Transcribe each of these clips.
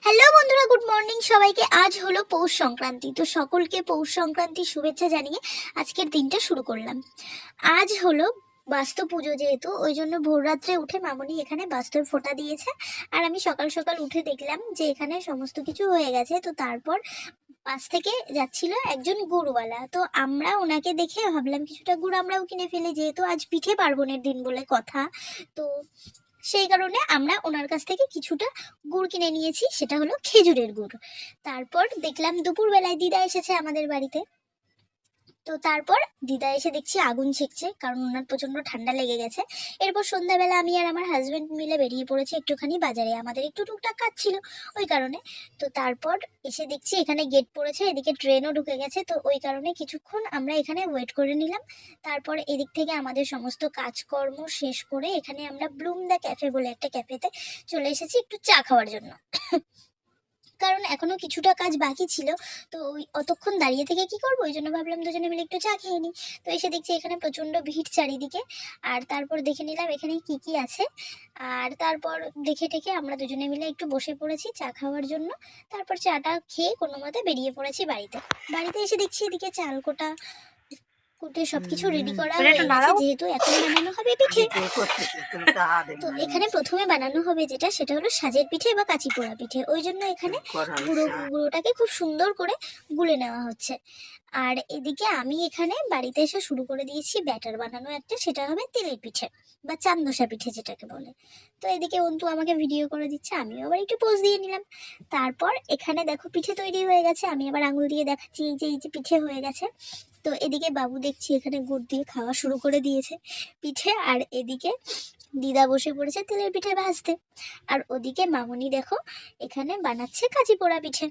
Hello বন্ধুরা good morning সবাইকে আজ হলো পৌষ সংক্রান্তি। তো সকলকে পৌষ সংক্রান্তির শুভেচ্ছা জানিয়ে আজকের দিনটা শুরু করলাম। আজ হলো বাস্তু পুজো যেহেতু, ওই জন্য ভোররাত্রে উঠে মামনি এখানে বাস্তুর ফোঁটা দিয়েছে। আর আমি সকাল সকাল উঠে দেখলাম যে এখানে সমস্ত কিছু হয়ে গেছে। তো তারপর পাশ থেকে যাচ্ছিল একজন গুড়ওয়ালা তো আমরা ওনাকে দেখে ভাবলাম, কিছুটা গুড় আমরাও কিনে ফেলি, যেহেতু আজ পিঠে পার্বণের দিন বলে কথা। তো সেই কারণে আমরা ওনার কাছ থেকে কিছুটা গুড় কিনে নিয়েছি, সেটা হলো খেজুরের গুড়। তারপর দেখলাম দুপুরবেলায় দিদা এসেছে আমাদের বাড়িতে। তো তারপর দিদা এসে দেখছি আগুন ছেঁকছে, কারণ ওনার প্রচণ্ড ঠান্ডা লেগে গেছে। এরপর সন্ধ্যাবেলা আমি আর আমার হাজব্যান্ড মিলে বেরিয়ে পড়েছি একটুখানি বাজারে। আমাদের একটু টুকটাক কাজ ছিল ওই কারণে। তো তারপর এসে দেখছি এখানে গেট পড়েছে, এদিকে ট্রেনও ঢুকে গেছে। তো ওই কারণে কিছুক্ষণ আমরা এখানে ওয়েট করে নিলাম। তারপর এদিক থেকে আমাদের সমস্ত কাজকর্ম শেষ করে এখানে আমরা ব্লুম দ্য ক্যাফে বলে একটা ক্যাফেতে চলে এসেছি একটু চা খাওয়ার জন্য। কারণ এখনও কিছুটা কাজ বাকি ছিল। তো ওই অতক্ষণ দাঁড়িয়ে থেকে কি করব? ওই জন্য ভাবলাম দুজনে মিলে একটু চা খেয়ে নিই। তো এসে দেখছি এখানে প্রচণ্ড ভিড় চারিদিকে। আর তারপর দেখে নিলাম এখানে কি কি আছে। আর তারপর দেখে টেখে আমরা দুজনে মিলে একটু বসে পড়েছি চা খাওয়ার জন্য। তারপর চাটা খেয়ে কোনো মতে বেরিয়ে পড়েছি বাড়িতে। বাড়িতে এসে দেখছি এদিকে চাল কোটা সবকিছু রেডি করা হয়ে গেছে যেহেতু এখন বানানো হবে পিঠে। তো এখানে প্রথমে বানানো হবে যেটা সেটা হলো সাজের পিঠে বা কাঁচি পোড়া পিঠে। ওই জন্য এখানে গুঁড়ো গুঁড়োটাকে খুব সুন্দর করে গুলে নেওয়া হচ্ছে। আর এদিকে আমি এখানে বাড়িতে এসে শুরু করে দিয়েছি ব্যাটার বানানো একটা, সেটা হবে তেলের পিঠে বা চান্দোসা পিঠে যেটাকে বলে। তো এদিকে অন্তু আমাকে ভিডিও করে দিচ্ছে, আমিও আবার একটু পোজ দিয়ে নিলাম। তারপর এখানে দেখো পিঠে তৈরি হয়ে গেছে, আমি আবার আঙুল দিয়ে দেখাচ্ছি এই যে এই যে পিঠে হয়ে গেছে। তো এদিকে বাবু দেখছি এখানে গুড় দিয়ে খাওয়া শুরু করে দিয়েছে পিঠে, আর এদিকে দিদা বসে পড়েছে তেলের পিঠে ভাজতে। আর ওদিকে মামনি দেখো এখানে বানাচ্ছে কাঁচি পোড়া পিঠে।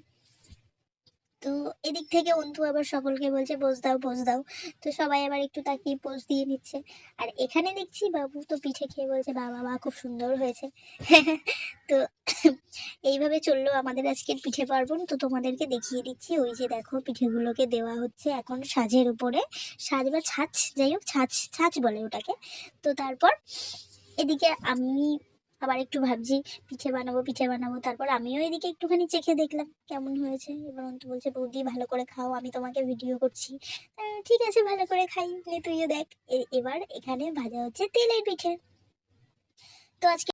তো এদিক থেকে অন্তু আবার সকলকে বলছে, পোজ দাও পোজ দাও। তো সবাই আবার একটু তাকিয়ে পোজ দিয়ে নিচ্ছে। আর এখানে দেখছি বাবু তো পিঠে খেয়ে বলছে, বাবা, মা, খুব সুন্দর হয়েছে। তো এইভাবে চলল আমাদের আজকের পিঠে পার্বণ। তো তোমাদেরকে দেখিয়ে দিচ্ছি, ওই যে দেখো পিঠেগুলোকে দেওয়া হচ্ছে এখন সাজের উপরে। সাজ বা ছাঁচ, যাই হোক, ছাঁচ ছাঁচ বলে ওটাকে। তো তারপর এদিকে আমি আবার একটু ভাবছি, পিঠে বানাবো পিঠে বানাবো। তারপর আমিও এদিকে একটুখানি চেখে দেখলাম কেমন হয়েছে। এবার অন্ত বলছে, বৌদি, ভালো করে খাও, আমি তোমাকে ভিডিও করছি। ঠিক আছে, ভালো করে খাই তুইও দেখ। এবার এখানে ভাজা হচ্ছে তেলের পিঠে। তো আজকে